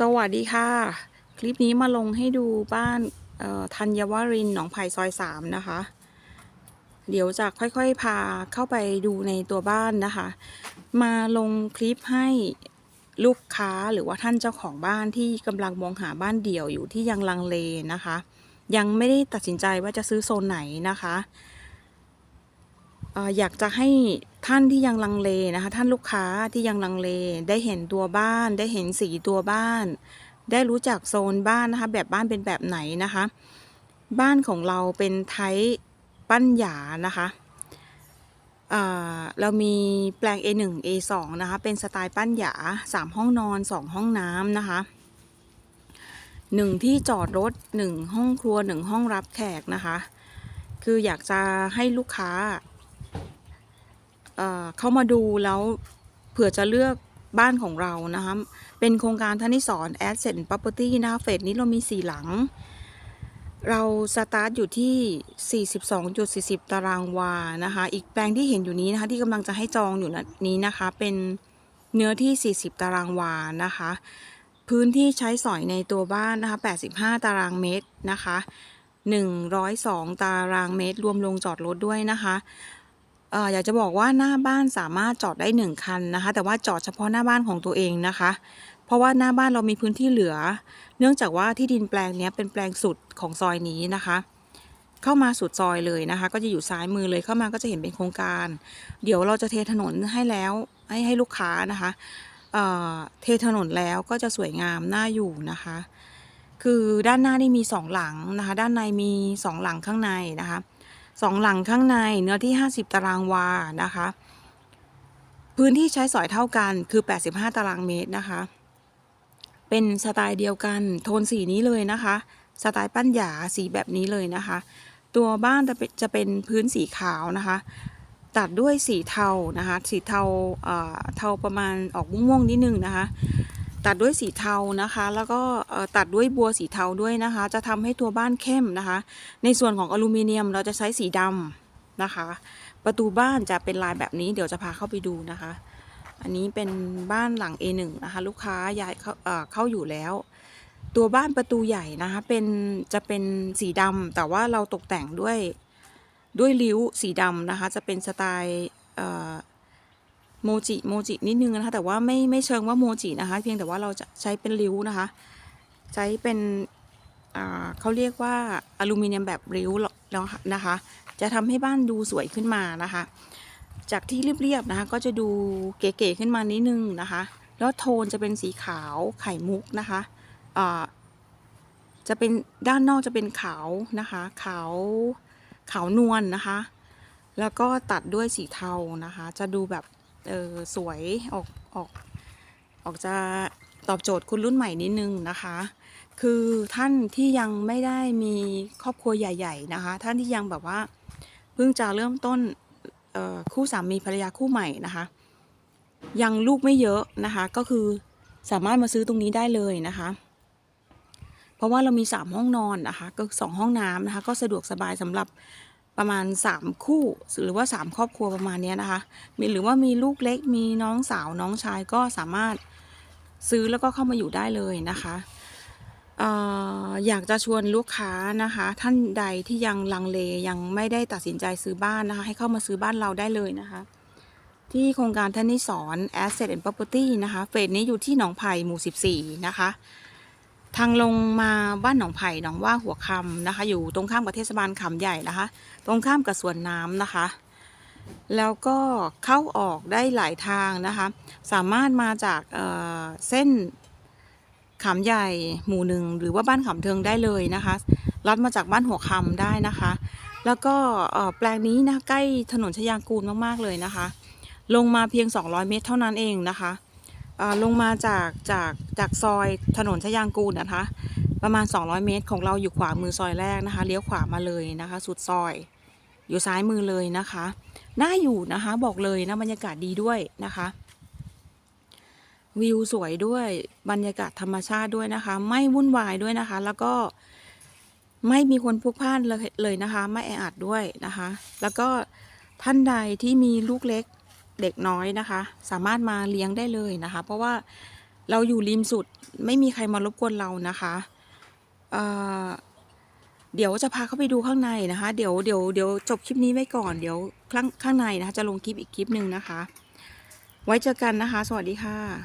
สวัสดีค่ะ คลิปนี้มาลงให้ดูบ้านธัญวรินหนองไผ่ซอยสามนะคะ เดี๋ยวจะค่อยๆพาเข้าไปดูในตัวบ้านนะคะ มาลงคลิปให้ลูกค้าหรือว่าท่านเจ้าของบ้านที่กำลังมองหาบ้านเดี่ยวอยู่ที่ยังลังเลนะคะ ยังไม่ได้ตัดสินใจว่าจะซื้อโซนไหนนะคะ อยากจะให้ท่านที่ยังลังเลนะคะ ท่านลูกค้าที่ยังลังเล ได้เห็นตัวบ้าน ได้เห็นสีตัวบ้าน ได้รู้จักโซนบ้านนะคะ แบบบ้านเป็นแบบไหนนะคะ บ้านของเราเป็นไทป์ปั้นหยานะคะเรามีแปลง A1 A2 นะคะ เป็นสไตล์ปั้นหยา 3 ห้องนอน 2 ห้องน้ำนะคะ 1 ที่จอดรถ 1 ห้องครัว 1 ห้องรับแขกนะคะ คืออยากจะให้ลูกค้า เข้ามาดูแล้วเผื่อจะเลือกบ้านของเรานะคะ เป็นโครงการธนิสร Asset and Property นะคะเฟสนี้เรามี 4 หลัง เราสตาร์ทอยู่ที่ 42.40 ตารางวานะคะ อีกแปลงที่เห็นอยู่นี้นะคะที่กำลังจะให้จองอยู่นี้นะคะ เป็นเนื้อที่ 40 ตารางวานะคะ พื้นที่ใช้สอยในตัวบ้านนะคะ 85 ตารางเมตรนะคะ 102 ตารางเมตร รวมลงจอดรถด้วยนะคะ อยากจะบอกว่าหน้าบ้านสามารถจอดได้ 1 คันนะคะ แต่ว่าจอดเฉพาะหน้าบ้านของตัวเองนะคะ เพราะว่าหน้าบ้านเรามีพื้นที่เหลือ เนื่องจากว่าที่ดินแปลงนี้เป็นแปลงสุดของซอยนี้นะคะ เข้ามาสุดซอยเลยนะคะ ก็จะอยู่ซ้ายมือเลยเข้ามาก็จะเห็นเป็นโครงการ เดี๋ยวเราจะเทถนนให้แล้วให้ให้ลูกค้านะคะเเทถนนแล้วก็จะสวยงามน่าอยู่นะคะ คือด้านหน้านี่มีสองหลังนะคะ ด้านในมีสองหลังข้างในนะคะ สองหลังข้างในเนื้อที่ 50 ตารางวานะคะ พื้นที่ใช้สอยเท่ากันคือ 85 ตารางเมตรนะคะ เป็นสไตล์เดียวกันโทนสีนี้เลยนะคะ สไตล์ปั้นหยาสีแบบนี้เลยนะคะ ตัวบ้านจะเป็นจะเป็นพื้นสีขาวนะคะ ตัดด้วยสีเทานะคะ สีเทาเอ่อเทาประมาณออกม่วงๆนิดนึงนะคะ ตัดด้วยสีเทานะคะ แล้วก็ตัดด้วยบัวสีเทาด้วยนะคะ จะทำให้ตัวบ้านเข้มนะคะ ในส่วนของอลูมิเนียมเราจะใช้สีดำนะคะ ประตูบ้านจะเป็นลายแบบนี้เดี๋ยวจะพาเข้าไปดูนะคะ อันนี้เป็นบ้านหลัง A1 นะคะ ลูกค้าย้ายเข้าเอ่อเข้าอยู่แล้ว ตัวบ้านประตูใหญ่นะคะเป็นจะเป็นสีดำแต่ว่าเราตกแต่งด้วยด้วยริ้วสีดำนะคะ จะเป็นสไตล์ โมจิโมจินิดนึงนะคะ แต่ว่าไม่ไม่เชิงว่าโมจินะคะ เพียงแต่ว่าเราจะใช้เป็นริ้วนะคะ ใช้เป็นเขาเรียกว่าอลูมิเนียมแบบริ้วแล้วนะคะ จะทำให้บ้านดูสวยขึ้นมานะคะ จากที่เรียบๆนะคะ ก็จะดูเก๋ๆขึ้นมานิดนึงนะคะ แล้วโทนจะเป็นสีขาวไข่มุกนะคะจะเป็นด้านนอกจะเป็นขาวนะคะขาวขาวนวลนะคะ แล้วก็ตัดด้วยสีเทานะคะ จะดูแบบ เออสวยออกออกออกจะตอบโจทย์คุณรุ่นใหม่นิดนึงนะคะ คือท่านที่ยังไม่ได้มีครอบครัวใหญ่ ๆนะคะ ท่านที่ยังแบบว่าเพิ่งจะเริ่มต้นคู่สามีภรรยาคู่ใหม่นะคะ ยังลูกไม่เยอะนะคะ ก็คือสามารถมาซื้อตรงนี้ได้เลยนะคะ เพราะว่าเรามี 3 ห้องนอนนะคะ ก็สองห้องน้ำนะคะ ก็สะดวกสบายสำหรับ ประมาณ 3 คู่หรือว่า 3 ครอบครัวประมาณนี้นะคะ มีหรือว่ามีลูกเล็กมีน้องสาวน้องชายก็สามารถซื้อแล้วก็เข้ามาอยู่ได้เลยนะคะเอ่ออยากจะชวนลูกค้านะคะ ท่านใดที่ยังลังเลยังไม่ได้ตัดสินใจซื้อบ้านนะคะ ให้เข้ามาซื้อบ้านเราได้เลยนะคะ ที่โครงการท่านนิสร Asset and Property นะคะเฟสนี้อยู่ที่หนองไผ่หมู่ 14 นะคะ ทางลงมาบ้านหนองไผ่หนองว่าหัวคำนะคะ อยู่ตรงข้ามกับเทศบาลขำใหญ่นะคะ ตรงข้ามกับสวนน้ำนะคะ แล้วก็เข้าออกได้หลายทางนะคะ สามารถมาจากเเส้นขำใหญ่หมู่หนึ่งหรือว่าบ้านขำเทิงได้เลยนะคะลัดมาจากบ้านหัวคำได้นะคะ แล้วก็แปลงนี้นะใกล้ถนนชยางกูลมากๆเลยนะคะ ลงมาเพียง 200 เมตรเท่านั้นเองนะคะ ลงมาจากจากจากซอยถนนชยางกูลนะคะ ประมาณ 200 เมตรของเราอยู่ขวามือซอยแรกนะคะ เลี้ยวขวามาเลยนะคะ สุดซอย อยู่ซ้ายมือเลยนะคะน่าอยู่นะคะ บอกเลยนะบรรยากาศดีด้วยนะคะ วิวสวยด้วยบรรยากาศธรรมชาติด้วยนะคะ ไม่วุ่นวายด้วยนะคะ แล้วก็ไม่มีคนพลุกพล่านเลยเลยนะคะ ไม่แออัดด้วยนะคะ แล้วก็ท่านใดที่มีลูกเล็ก เด็กน้อยนะคะ สามารถมาเลี้ยงได้เลยนะคะ เพราะว่าเราอยู่ริมสุดไม่มีใครมารบกวนเรานะคะเเดี๋ยวจะพาเขาไปดูข้างในนะคะ เดี๋ยวเดี๋ยวเดี๋ยวจบคลิปนี้ไว้ก่อนเดี๋ยวข้างข้างในนะคะ จะลงคลิปอีกคลิปหนึ่งนะคะ ไว้เจอกันนะคะ สวัสดีค่ะ